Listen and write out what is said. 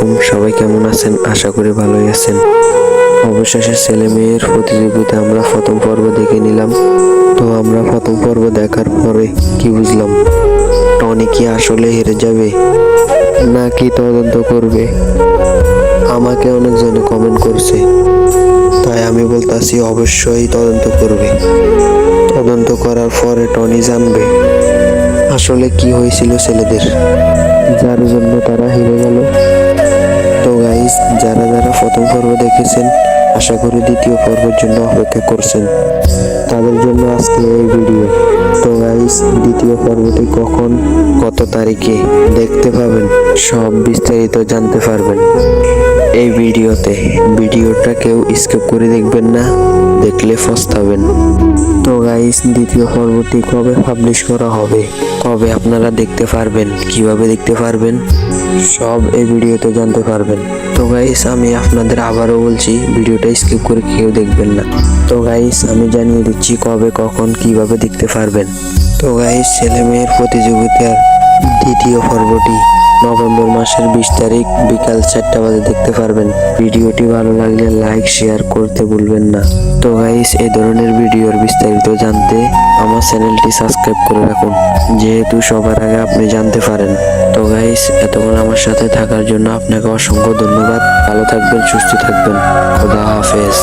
আলাইকুম সবাই কেমন আছেন? আশা করি ভালোই আছেন। অবশেষে ছেলে মেয়ের প্রতিযোগিতা আমরা প্রথম পর্ব দেখে নিলাম। তো আমরা প্রথম পর্ব দেখার পরে কি বুঝলাম? টনি কি আসলে হেরে যাবে নাকি তদন্ত করবে? আমাকে অনেকজনে কমেন্ট করছে। তাই আমি বলতাছি, অবশ্যই তদন্ত করবে। তদন্ত করার পরে টনি জানবে আসলে কি হয়েছিল ছেলেদের। যার জন্য তারা হেরে গেল। প্রথম পর্ব দেখেছেন। আশা করি দ্বিতীয় পর্বের জন্য অপেক্ষা করছেন। তাদের জন্য আজকে এই ভিডিও। তো গাইস দ্বিতীয় পর্বটি কখন, কত তারিখে দেখতে পাবেন, সব বিস্তারিত জানতে পারবেন। এই ভিডিওতে। ভিডিওটা কেউ স্কিপ করে দেখবেন না, দেখলে ফস্তাবেন তো গাইস দ্বিতীয় পর্বটি কবে পাবলিশ করা হবে? কবে আপনারা দেখতে পারবেন। কীভাবে দেখতে পারবেন? সব এই ভিডিওতে জানতে পারবেন। তো গাইস আমি আপনাদের আবারও বলছি, ভিডিওটা স্কিপ করে কেউ দেখবেন না। তো গাইস আমি জানিয়ে দিচ্ছি কবে, কখন, কীভাবে দেখতে পারবেন। তো গাইস ছেলে মেয়ের প্রতিযোগিতার দ্বিতীয় পর্বটি নভেম্বর মাসের বিশ তারিখ বিকাল চারটা বাজে দেখতে পারবেন। ভিডিওটি ভালো লাগলে লাইক, শেয়ার করতে ভুলবেন না। তো গাইস এই ধরনের ভিডিওর বিস্তারিত জানতে আমার চ্যানেলটি সাবস্ক্রাইব করে রাখুন। যেহেতু সবার আগে আপনি জানতে পারেন। তো গাইস এতক্ষণ আমার সাথে থাকার জন্য আপনাকে অসংখ্য ধন্যবাদ। ভালো থাকবেন, সুস্থ থাকবেন। খোদা হাফেজ।